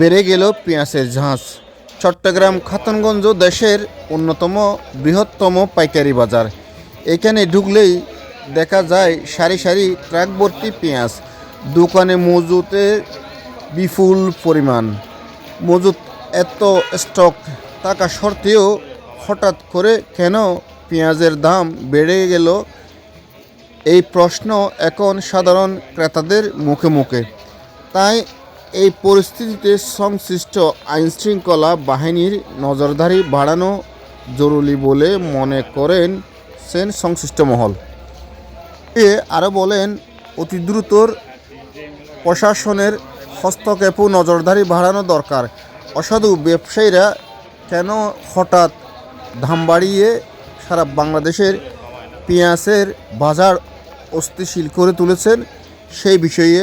বেড়ে গেল পেঁয়াজের ঝাঁজ। চট্টগ্রাম খাতনগঞ্জ দেশের অন্যতম বৃহত্তম পাইকারি বাজার। এখানে ঢুকলেই দেখা যায় সারি সারি ট্রাক ভর্তি পেঁয়াজ। দোকানে মজুতে বিপুল পরিমাণ। মজুত এত স্টক থাকা সত্ত্বেও হঠাৎ করে কেন পেঁয়াজের দাম বেড়ে গেল? এই প্রশ্ন এখন সাধারণ ক্রেতাদের মুখে মুখে। তাই এই পরিস্থিতিতে সংশ্লিষ্ট আইনশৃঙ্খলা বাহিনীর নজরদারি বাড়ানো জরুরি বলে মনে করেন সেন সংশ্লিষ্ট মহল। এ আরও বলেন, অতি দ্রুতর প্রশাসনের হস্তক্ষেপ ও নজরদারি বাড়ানো দরকার। অসাধু ব্যবসায়ীরা কেন হঠাৎ দাম বাড়িয়ে সারা বাংলাদেশের পেঁয়াজের বাজার অস্থিশীল করে তুলেছেন সেই বিষয়ে